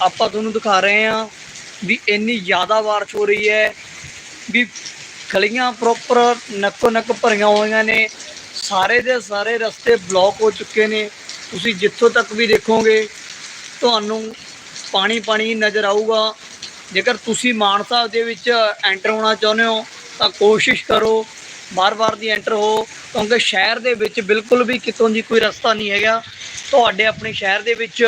ਆਪਾਂ ਤੁਹਾਨੂੰ ਦਿਖਾ ਰਹੇ ਹਾਂ ਵੀ ਇੰਨੀ ਜ਼ਿਆਦਾ ਬਾਰਿਸ਼ ਹੋ ਰਹੀ ਹੈ ਵੀ ਗਲੀਆਂ ਪ੍ਰੋਪਰ ਨੱਕੋ ਨੱਕ ਭਰੀਆਂ ਹੋਈਆਂ ਨੇ। ਸਾਰੇ ਦੇ ਸਾਰੇ ਰਸਤੇ ਬਲੌਕ ਹੋ ਚੁੱਕੇ ਨੇ। ਤੁਸੀਂ ਜਿੱਥੋਂ ਤੱਕ ਵੀ ਦੇਖੋਗੇ, ਤੁਹਾਨੂੰ ਪਾਣੀ ਪਾਣੀ ਨਜ਼ਰ ਆਊਗਾ। ਜੇਕਰ ਤੁਸੀਂ ਮਾਨਸਾ ਦੇ ਵਿੱਚ ਐਂਟਰ ਹੋਣਾ ਚਾਹੁੰਦੇ ਹੋ, ਤਾਂ ਕੋਸ਼ਿਸ਼ ਕਰੋ ਬਾਰ-ਬਾਰ ਦੀ ਐਂਟਰ ਹੋ, ਕਿਉਂਕਿ ਸ਼ਹਿਰ ਦੇ ਵਿੱਚ ਬਿਲਕੁਲ ਵੀ ਕਿਤੋਂ ਦੀ ਕੋਈ ਰਸਤਾ ਨਹੀਂ ਹੈਗਾ। ਤੁਹਾਡੇ ਆਪਣੇ ਸ਼ਹਿਰ ਦੇ ਵਿੱਚ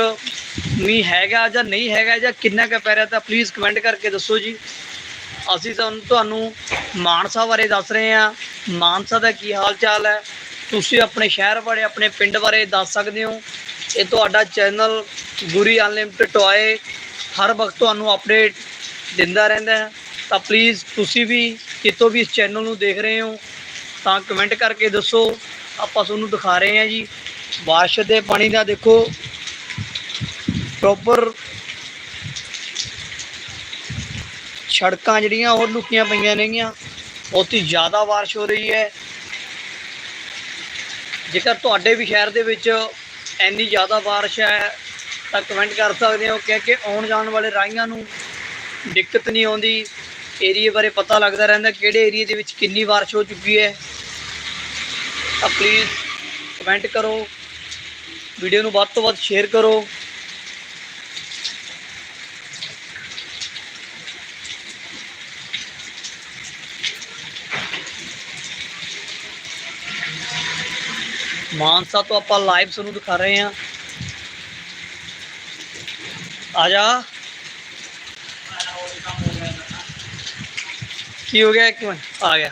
ਮੀਂਹ ਹੈਗਾ ਜਾਂ ਨਹੀਂ ਹੈਗਾ ਜਾਂ ਕਿੰਨਾ ਕੁ ਪੈ ਰਿਹਾ ਤਾਂ ਪਲੀਜ਼ ਕਮੈਂਟ ਕਰਕੇ ਦੱਸੋ ਜੀ। ਅਸੀਂ ਤੁਹਾਨੂੰ ਤੁਹਾਨੂੰ ਮਾਨਸਾ ਬਾਰੇ ਦੱਸ ਰਹੇ ਹਾਂ। ਮਾਨਸਾ ਦਾ ਕੀ ਹਾਲ ਚਾਲ ਹੈ? ਤੁਸੀਂ ਆਪਣੇ ਸ਼ਹਿਰ ਬਾਰੇ, ਆਪਣੇ ਪਿੰਡ ਬਾਰੇ ਦੱਸ ਸਕਦੇ ਹੋ। ਇਹ ਤੁਹਾਡਾ ਚੈਨਲ ਗੁਰੀ ਅਨਲਿਮਟਿਡ ਟੋਏ ਹਰ ਵਕਤ ਤੁਹਾਨੂੰ ਅਪਡੇਟ ਦਿੰਦਾ ਰਹਿੰਦਾ ਹੈ। ਤਾਂ ਪਲੀਜ਼ ਤੁਸੀਂ ਵੀ ਕਿਤੋਂ ਵੀ ਇਸ ਚੈਨਲ ਨੂੰ ਦੇਖ ਰਹੇ ਹੋ, ਤਾਂ ਕਮੈਂਟ ਕਰਕੇ ਦੱਸੋ। ਆਪਾਂ ਤੁਹਾਨੂੰ ਦਿਖਾ ਰਹੇ ਹਾਂ ਜੀ, ਬਾਰਿਸ਼ ਦੇ ਪਾਣੀ ਦਾ ਦੇਖੋ ਪ੍ਰੋਪਰ ਸੜਕਾਂ ਜਿਹੜੀਆਂ ਉਹ ਲੁਕੀਆਂ ਪਈਆਂ ਨੇਗੀਆਂ, ਬਹੁਤ ਹੀ ਜ਼ਿਆਦਾ ਬਾਰਿਸ਼ ਹੋ ਰਹੀ ਹੈ। ਜੇਕਰ ਤੁਹਾਡੇ ਵੀ ਸ਼ਹਿਰ ਦੇ ਵਿੱਚ ਇੰਨੀ ਜ਼ਿਆਦਾ ਬਾਰਿਸ਼ ਹੈ, ਤਾਂ ਕਮੈਂਟ ਕਰ ਸਕਦੇ ਹੋ ਕਿ ਕਿ ਆਉਣ ਜਾਣ ਵਾਲੇ ਰਾਹੀਆਂ ਨੂੰ ਦਿੱਕਤ ਨਹੀਂ ਆਉਂਦੀ। ਏਰੀਏ ਬਾਰੇ ਪਤਾ ਲੱਗਦਾ ਰਹਿੰਦਾ ਕਿਹੜੇ ਏਰੀਏ ਦੇ ਵਿੱਚ ਕਿੰਨੀ ਬਾਰਿਸ਼ ਹੋ ਚੁੱਕੀ ਹੈ। ਤਾਂ ਪਲੀਜ਼ ਕਮੈਂਟ ਕਰੋ। ਵੀਡੀਓ ਨੂੰ ਵੱਧ ਤੋਂ ਵੱਧ ਸ਼ੇਅਰ ਕਰੋ। ਮਾਨਸਾ ਤੋਂ ਆਪਾਂ ਲਾਈਵ ਤੁਹਾਨੂੰ ਦਿਖਾ ਰਹੇ ਹਾਂ। ਆ ਜਾ। ਕੀ ਹੋ ਗਿਆ? ਇੱਕ ਮਿੰਟ ਆ ਗਿਆ।